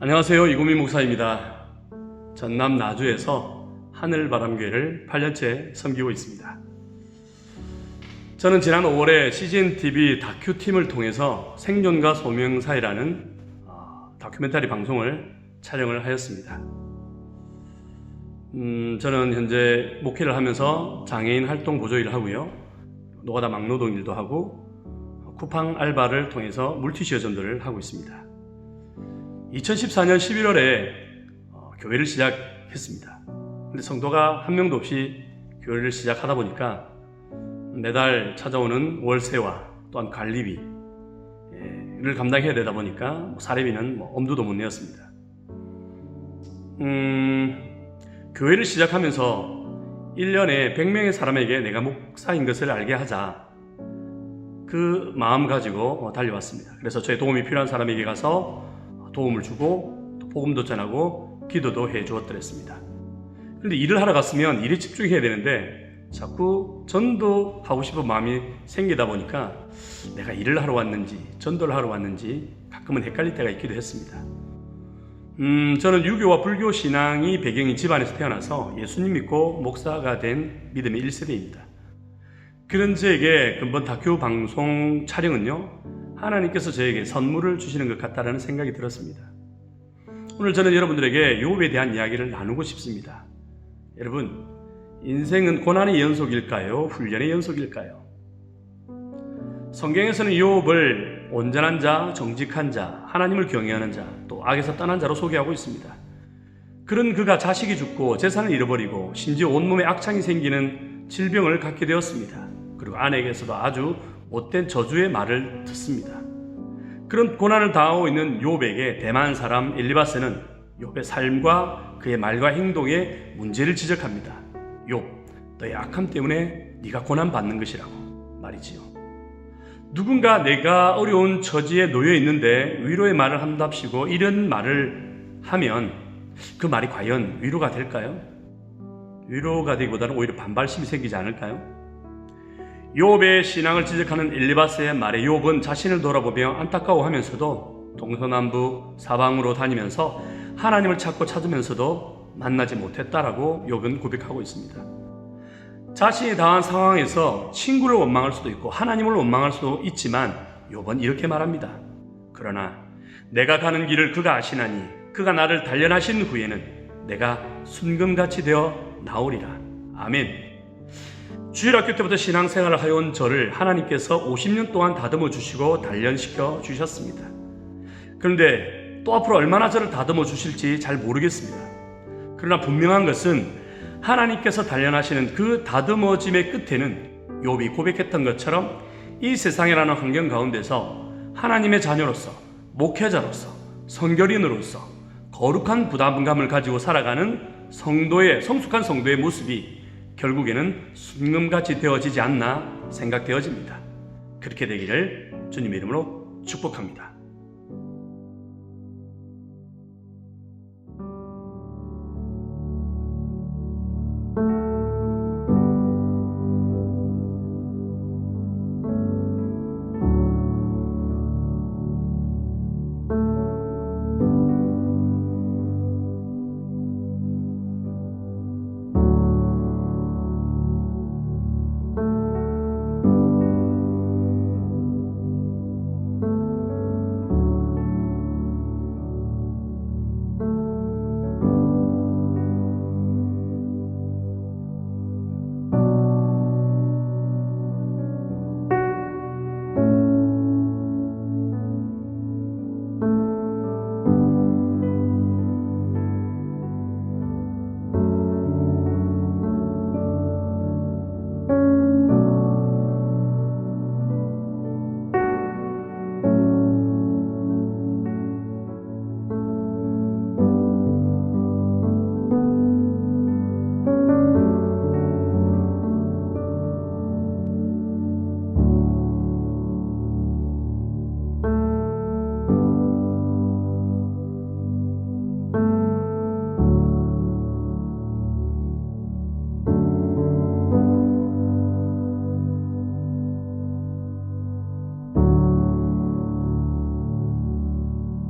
안녕하세요. 이구미 목사입니다. 전남 나주에서 하늘바람교회를 8년째 섬기고 있습니다. 저는 지난 5월에 CGN TV 다큐팀을 통해서 생존과 소명 사이라는 어, 다큐멘터리 방송을 촬영을 하였습니다. 음, 저는 현재 목회를 하면서 장애인 활동 보조 일을 하고요. 노가다 막노동 일도 하고 쿠팡 알바를 통해서 물티시어점들을 하고 있습니다. 2014년 11월에 어, 교회를 시작했습니다. 근데 성도가 한 명도 없이 교회를 시작하다 보니까 매달 찾아오는 월세와 또한 관리비를 감당해야 되다 보니까 뭐 사례비는 뭐 엄두도 못 내었습니다. 음, 교회를 시작하면서 1년에 100명의 사람에게 내가 목사인 것을 알게 하자. 그 마음 가지고 어, 달려왔습니다. 그래서 저의 도움이 필요한 사람에게 가서 도움을 주고 또 복음도 전하고 기도도 해 주었더랬습니다. 그런데 일을 하러 갔으면 일에 집중해야 되는데 자꾸 전도 하고 싶은 마음이 생기다 보니까 내가 일을 하러 왔는지 전도를 하러 왔는지 가끔은 헷갈릴 때가 있기도 했습니다. 음, 저는 유교와 불교 신앙이 배경인 집안에서 태어나서 예수님 믿고 목사가 된 믿음의 1세대입니다. 그런 저에게 근본 다큐 방송 촬영은요, 하나님께서 저에게 선물을 주시는 것 같다라는 생각이 들었습니다. 오늘 저는 여러분들에게 욥에 대한 이야기를 나누고 싶습니다. 여러분, 인생은 고난의 연속일까요? 훈련의 연속일까요? 성경에서는 욥을 온전한 자, 정직한 자, 하나님을 경외하는 자, 또 악에서 떠난 자로 소개하고 있습니다. 그런 그가 자식이 죽고 재산을 잃어버리고 심지어 온몸에 악창이 생기는 질병을 갖게 되었습니다. 그리고 아내에게서도 아주 못된 저주의 말을 듣습니다. 그런 고난을 당하고 있는 욥에게 대만 사람 엘리바스는 욥의 삶과 그의 말과 행동에 문제를 지적합니다. 욥, 너의 악함 때문에 네가 고난 받는 것이라고 말이지요. 누군가 내가 어려운 처지에 놓여 있는데 위로의 말을 한답시고 이런 말을 하면 그 말이 과연 위로가 될까요? 위로가 되기보다는 오히려 반발심이 생기지 않을까요? 욥의 신앙을 지적하는 엘리바스의 말에 욥은 자신을 돌아보며 안타까워하면서도 동서남북 사방으로 다니면서 하나님을 찾고 찾으면서도 만나지 못했다라고 욥은 고백하고 있습니다. 자신이 당한 상황에서 친구를 원망할 수도 있고 하나님을 원망할 수도 있지만 욥은 이렇게 말합니다. 그러나 내가 가는 길을 그가 아시나니 그가 나를 단련하신 후에는 내가 순금같이 되어 나오리라. 아멘. 주일학교 때부터 신앙생활을 하여온 저를 하나님께서 50년 동안 다듬어 주시고 단련시켜 주셨습니다. 그런데 또 앞으로 얼마나 저를 다듬어 주실지 잘 모르겠습니다. 그러나 분명한 것은 하나님께서 단련하시는 그 다듬어짐의 끝에는 욥이 고백했던 것처럼 이 세상이라는 환경 가운데서 하나님의 자녀로서 목회자로서 성결인으로서 거룩한 부담감을 가지고 살아가는 성도의 성숙한 성도의 모습이 결국에는 순금같이 되어지지 않나 생각되어집니다. 그렇게 되기를 주님의 이름으로 축복합니다.